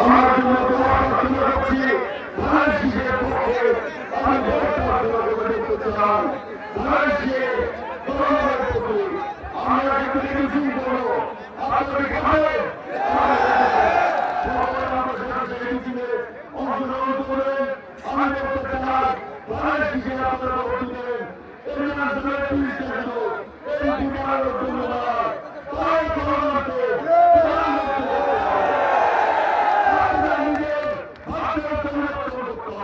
আমার জন্য দোয়া প্রার্থনা আপনারা দিবেন। এই রাজ্যের পুলিশ এই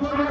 মিলিয়ে